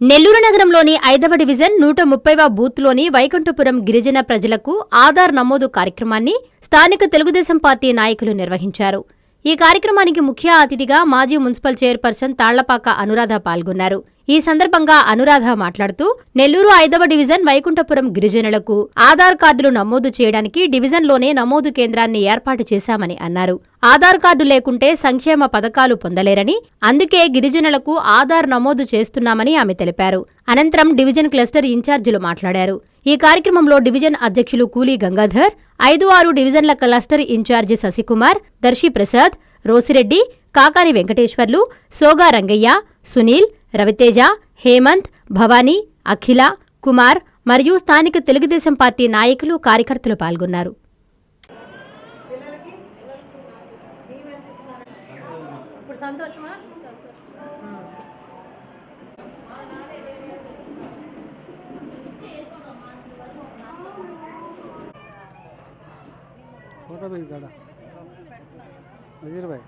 నెల్లూరు నగరంలోని ఐదవ డివిజన్ నూట ముప్పైవ బూత్లోని వైకుంఠపురం గిరిజన ప్రజలకు ఆధార్ నమోదు కార్యక్రమాన్ని స్థానిక తెలుగుదేశం పార్టీ నాయకులు నిర్వహించారు. ఈ కార్యక్రమానికి ముఖ్య అతిథిగా మాజీ మున్సిపల్ చైర్పర్సన్ తాళ్ళపాక అనురాధ పాల్గొన్నారు. ఈ సందర్భంగా అనురాధ మాట్లాడుతూ నెల్లూరు ఐదవ డివిజన్ వైకుంఠపురం గిరిజనులకు ఆధార్ కార్డులు నమోదు చేయడానికి డివిజన్లోనే నమోదు కేంద్రాన్ని ఏర్పాటు చేశామని అన్నారు. ఆధార్ కార్డు లేకుంటే సంక్షేమ పథకాలు పొందలేరని అందుకే గిరిజనులకు ఆధార్ నమోదు చేస్తున్నామని ఆమె తెలిపారు. అనంతరం డివిజన్ క్లస్టర్ ఇన్ఛార్జీలు మాట్లాడారు. ఈ కార్యక్రమంలో డివిజన్ అధ్యక్షులు కూలీ గంగాధర్ ఐదు ఆరు డివిజన్ల cluster in charge Sasikumar Darsi Prasad Rosireddy Kakani Venkateswarlu Soga Rangaiah Sunil Raviteja Hemanth Bhavani Akhila Kumar మరియు స్థానిక తెలుగుదేశం పార్టీ నాయకులు కార్యకర్తలు పాల్గొన్నారు. ఫోటో ఫోటో పెడతాడా నజీర్ భాయ్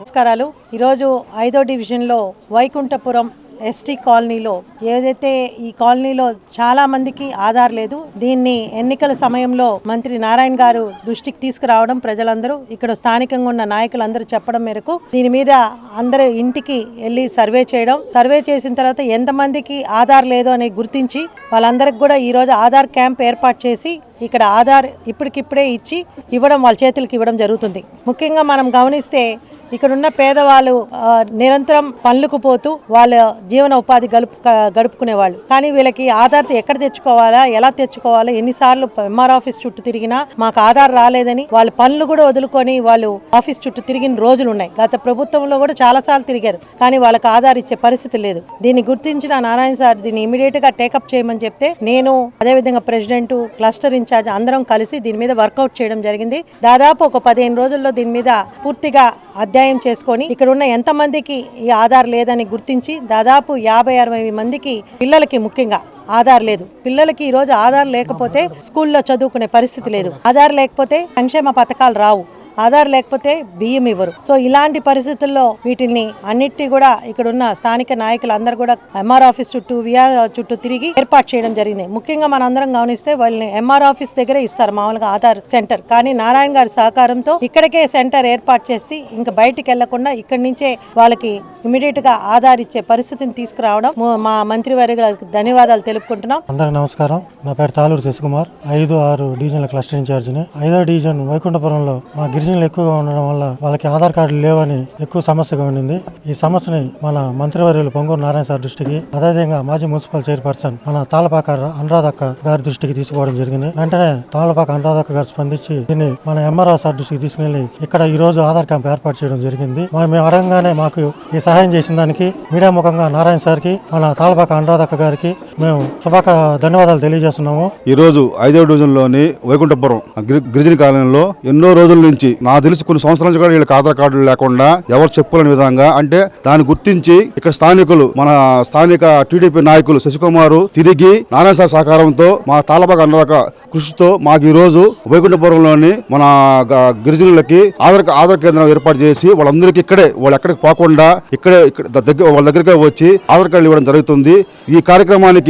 నమస్కారాలు. ఈరోజు ఐదో డివిజన్లో వైకుంఠపురం ఎస్టీ కాలనీలో ఏదైతే ఈ కాలనీలో చాలా మందికి ఆధార్ లేదు దీన్ని ఎన్నికల సమయంలో మంత్రి నారాయణ గారు దృష్టికి తీసుకురావడం ప్రజలందరూ ఇక్కడ స్థానికంగా ఉన్న నాయకులందరూ చెప్పడం మేరకు దీని మీద అందరూ ఇంటికి వెళ్ళి సర్వే చేయడం సర్వే చేసిన తర్వాత ఎంతమందికి ఆధార్ లేదు అని గుర్తించి వాళ్ళందరికి కూడా ఈరోజు ఆధార్ క్యాంప్ ఏర్పాటు చేసి ఇక్కడ ఆధార్ ఇప్పటికిప్పుడే ఇచ్చి ఇవ్వడం వాళ్ళ చేతులకి ఇవ్వడం జరుగుతుంది. ముఖ్యంగా మనం గమనిస్తే ఇక్కడ ఉన్న పేదవాళ్ళు నిరంతరం పనులకు పోతూ వాళ్ళ జీవన ఉపాధి గడుపు గడుపుకునే వాళ్ళు కానీ వీళ్ళకి ఆధార్ ఎక్కడ తెచ్చుకోవాలా ఎలా తెచ్చుకోవాలా ఎన్నిసార్లు ఎంఆర్ ఆఫీస్ చుట్టూ తిరిగినా మాకు ఆధార్ రాలేదని వాళ్ళ పనులు కూడా వదులుకొని వాళ్ళు ఆఫీస్ చుట్టూ తిరిగిన రోజులు ఉన్నాయి. గత ప్రభుత్వంలో కూడా చాలా సార్లు తిరిగారు. కానీ వాళ్ళకి ఆధార్ ఇచ్చే పరిస్థితి లేదు. దీన్ని గుర్తించిన నారాయణ సార్ దీన్ని ఇమీడియట్గా టేకప్ చేయమని చెప్తే నేను అదేవిధంగా ప్రెసిడెంట్ క్లస్టర్ ఇన్ఛార్జ్ అందరం కలిసి దీని మీద వర్కౌట్ చేయడం జరిగింది. దాదాపు ఒక పదిహేను రోజుల్లో దీని మీద పూర్తిగా అధ్యాయం చేసుకొని ఇక్కడ ఉన్న ఎంత మందికి ఈ ఆధార్ లేదని గుర్తించి దాదాపు యాభై అరవై మందికి పిల్లలకి ముఖ్యంగా ఆధార్ లేదు. పిల్లలకి ఈ రోజు ఆధార్ లేకపోతే స్కూల్లో చదువుకునే పరిస్థితి లేదు. ఆధార్ లేకపోతే సంక్షేమ పథకాలు రావు. ఆధార్ లేకపోతే బియ్యం ఇవ్వరు. సో ఇలాంటి పరిస్థితుల్లో వీటిని అన్నిటి కూడా ఇక్కడ ఉన్న స్థానిక నాయకులు అందరూ కూడా ఎంఆర్ ఆఫీస్ చుట్టూ విఆర్ చుట్టూ తిరిగి ఏర్పాటు చేయడం జరిగింది. ముఖ్యంగా మనందరం గమనిస్తే వాళ్ళని ఎంఆర్ ఆఫీస్ దగ్గరే ఇస్తారు మామూలుగా ఆధార్ సెంటర్. కానీ నారాయణ గారి సహకారంతో ఇక్కడికే సెంటర్ ఏర్పాటు చేసి ఇంకా బయటికి వెళ్ళకుండా ఇక్కడి నుంచే వాళ్ళకి ఇమీడియట్గా ఆధార్ ఇచ్చే పరిస్థితిని తీసుకురావడం మా మంత్రి గారికి ధన్యవాదాలు తెలుపుకుంటున్నాం. అందరికి నమస్కారం. నా పేరు తాలూరు శశికుమార్. ఐదు ఆరు డివిజన్ల క్లస్టర్ ఇన్ఛార్జిని. ఐదో డివిజన్ వైకుంఠపురంలో మా గిరిజనులు ఎక్కువగా ఉండడం వల్ల వాళ్ళకి ఆధార్ కార్డులు లేవని ఎక్కువ సమస్యగా ఉండింది. ఈ సమస్యని మన మంత్రివర్యులు పొంగూరు నారాయణ సార్ దృష్టికి అదేవిధంగా మాజీ మున్సిపల్ చైర్పర్సన్ మన తాళపాక అనురాధక్క గారి దృష్టికి తీసుకోవడం జరిగింది. వెంటనే తాళపాక అనురాధక్క గారు స్పందించి దీన్ని మన ఎంఆర్ఓ సార్ దృష్టికి తీసుకెళ్ళి ఇక్కడ ఈ రోజు ఆధార్ క్యాంప్ ఏర్పాటు చేయడం జరిగింది. మేము అడగంగానే మాకు ఈ సహాయం చేసిన దానికి మీడియా ముఖంగా నారాయణ సార్కి మన తాళపాక అనురాధక్క గారికి మేము శుభాక ధన్యవాదాలు తెలియజేస్తున్నాము. ఈ రోజు ఐదవ డివిజన్లోని వైకుంఠపురం గిరిజన కాలనీలో ఎన్నో రోజుల నుంచి నాకు తెలిసి కొన్ని సంవత్సరాల నుంచి కూడా వీళ్ళకి ఆధార్ కార్డులు లేకుండా ఎవరు చెప్పుకోలేని విధంగా అంటే దాన్ని గుర్తించి ఇక్కడ స్థానికులు మన స్థానిక టీడీపీ నాయకులు శశికుమారు తిరిగి నారాయణ సహకారంతో మా తాళబాగ అనురాక కృషితో మాకు ఈ రోజు వైకుంఠపురంలోని మన గిరిజనులకి ఆధార్ ఆధార్ కేంద్రం ఏర్పాటు చేసి వాళ్ళందరికీ ఇక్కడే వాళ్ళు ఎక్కడికి పోకుండా ఇక్కడే ఇక్కడ దగ్గర వాళ్ళ దగ్గరకే వచ్చి ఆధార్ కార్డులు ఇవ్వడం జరుగుతుంది. ఈ కార్యక్రమానికి